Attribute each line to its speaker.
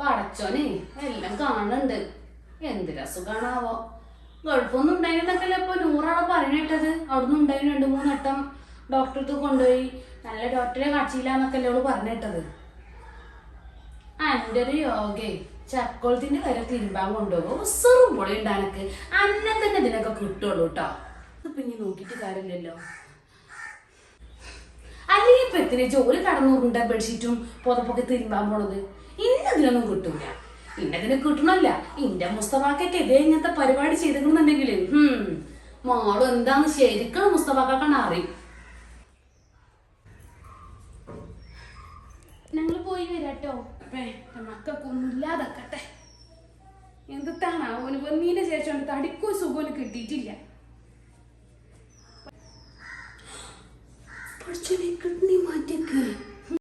Speaker 1: പടച്ചോനെ എല്ലാം കാണുന്നുണ്ട് എന്തൊരു കാണാവോ ഗൾഫൊന്നും ഉണ്ടായിരുന്നൊക്കെ ഇപ്പൊ. നൂറാളെ പറഞ്ഞിട്ടത് അവിടുന്ന് ഉണ്ടായിരുന്നു രണ്ട് മൂന്ന് വട്ടം അടുത്ത് കൊണ്ടുപോയി. നല്ല ഡോക്ടറെ കാണിച്ചില്ല എന്നൊക്കെ അല്ലേ അവൾ പറഞ്ഞിട്ടത് എന്റെ ഒരു യോഗേ. ചക്കോളത്തിന്റെ വരെ തിരുമ്പാൻ കൊണ്ടുപോകും. പൊളി ഉണ്ടാനക്ക് അന്നെ തന്നെ ഇതിനൊക്കെ കിട്ടുള്ളൂ കേട്ടോ ഇപ്പൊ ഇനി നോക്കിയിട്ട് കാര്യമില്ലല്ലോ. അല്ലെങ്കിൽ ഇപ്പൊ എത്ര ജോലി കടന്നു ഉണ്ട ബെഡ്ഷീറ്റും പുതപ്പൊക്കെ തിരുമ്പാൻ പോണത്? ഇന്നതിനൊന്നും കിട്ടൂല. ഇന്നതിന് കിട്ടണല്ല. ഇന്റെ മുസ്തഫാക്കൊക്കെ ഇതേ ഇങ്ങനത്തെ പരിപാടി ചെയ്തിട്ടുണ്ടെങ്കിൽ ഹും മോളും എന്താന്ന് ശരിക്കും മുസ്തഫാക്കാണ് അറിയും. ഞങ്ങൾ പോയി വരാട്ടോ. അപ്പേ മക്കൾക്കൊന്നും ഇല്ലാതാക്കട്ടെ. എന്താണ് അവന് ശേഷം തടിക്കോ സുഖവും കിട്ടിയിട്ടില്ല. കിഡ്നി മാറ്റിയൊക്കെ